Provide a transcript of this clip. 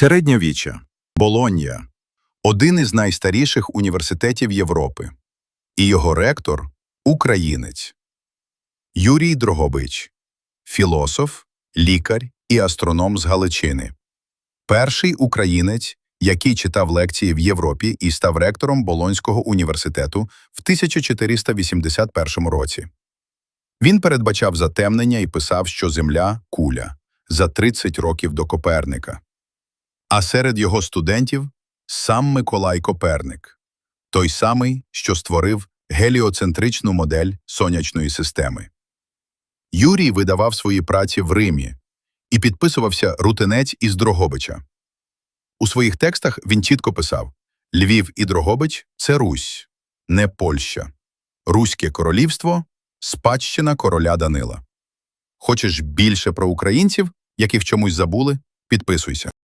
Середньовіччя. Болонья – один із найстаріших університетів Європи. І його ректор – українець. Юрій Дрогобич – філософ, лікар і астроном з Галичини. Перший українець, який читав лекції в Європі і став ректором Болонського університету в 1481 році. Він передбачав затемнення і писав, що Земля – куля за 30 років до Коперника. А серед його студентів – сам Миколай Коперник, той самий, що створив геліоцентричну модель сонячної системи. Юрій видавав свої праці в Римі і підписувався рутинець із Дрогобича. У своїх текстах він чітко писав «Львів і Дрогобич – це Русь, не Польща. Руське королівство – спадщина короля Данила. Хочеш більше про українців, яких чомусь забули? Підписуйся.